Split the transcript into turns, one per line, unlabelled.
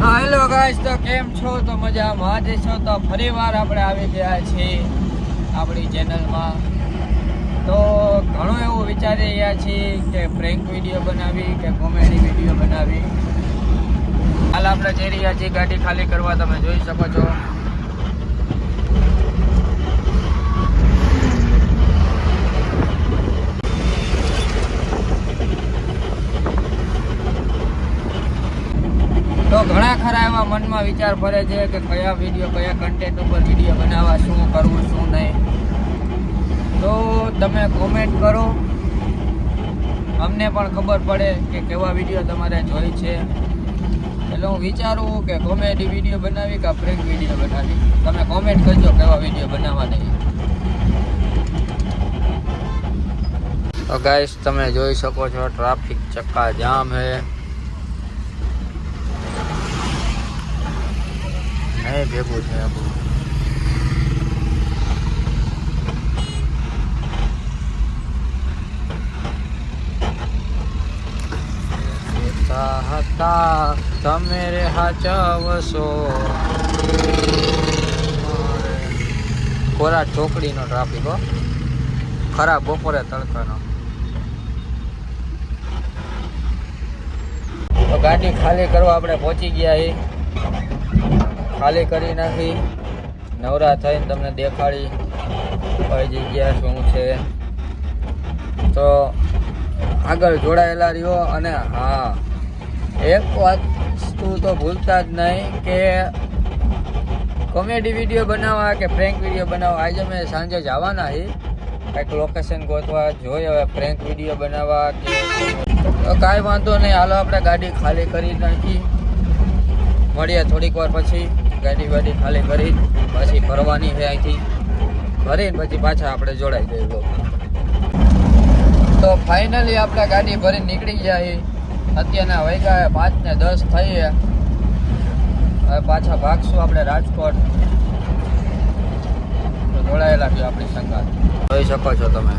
Hello guys તો કેમ છો? તો મજામાં આજે છો? તો ફરીવાર આપણે આવી ગયા છીએ આપણી ચેનલમાં તો ઘણું એવું વિચારી રહ્યા છીએ કે પ્રેન્ક વીડિયો બનાવી, કે કોમેડી વીડિયો બનાવી. હાલ આપણે જઈ રહ્યા છીએ ગાડી ખાલી કરવા, તમે જોઈ શકો છો. તો ઘણા ખરા એવા મનમાં વિચાર ફરે છે કે કયા વીડિયો કયા કન્ટેન્ટ ઉપર વીડિયો બનાવવા, શું કરવું, શું નહીં. તો તમે કોમેન્ટ કરો. અમને પણ ખબર પડે કે કેવા વીડિયો તમારે જોઈ છે. એટલે હું વિચારું કે કોમેડી વીડિયો બનાવી કે પ્રેન્ક વીડિયો બનાવી. તમે કોમેન્ટ કરજો કેવા વીડિયો બનાવવા નહીં તો ગાઈસ તમે જોઈ શકો છો ટ્રાફિક ચક્કા જામ હે નહીં ભેગું છે આપણું તમે રે હાચવશો કોરા ચોકડીનો ટ્રાફિક હો. ખરા બપોરે તડકાનો. તો ગાડી ખાલી કરવા આપણે પહોંચી ગયા છીએ ખાલી કરી નાખી. નવરા થઈને તમને દેખાડી કઈ જગ્યા શું છે. તો આગળ જોડાયેલા રહ્યો અને હા, એક વસ્તુ તો ભૂલતા જ નહીં કે કોમેડી વીડિયો બનાવવા કે પ્રેન્ક વીડિયો બનાવવા આજે મેં સાંજે જવાના હી. કંઈક લોકેશન ગોતવા જોઈએ, હવે પ્રેન્ક વીડિયો બનાવવા કે કાંઈ વાંધો નહીં. હાલો, આપણે ગાડી ખાલી કરી નાખી. મળીએ થોડીક વાર પછી. ગાડી વાડી ખાલી કરી, પછી ભરવાની છે અહીંથી. ભરીને પછી પાછા આપણે જોડાઈ જઈએ તો ફાઇનલી આપણે ગાડી ભરીને નીકળી ગયા અત્યારના વાગ્યા પાંચ ને દસ થઈએ હવે પાછા ભાગશું આપણે રાજકોટ. જોડાયેલા છે આપણી સંગાત જોઈ શકો છો તમે.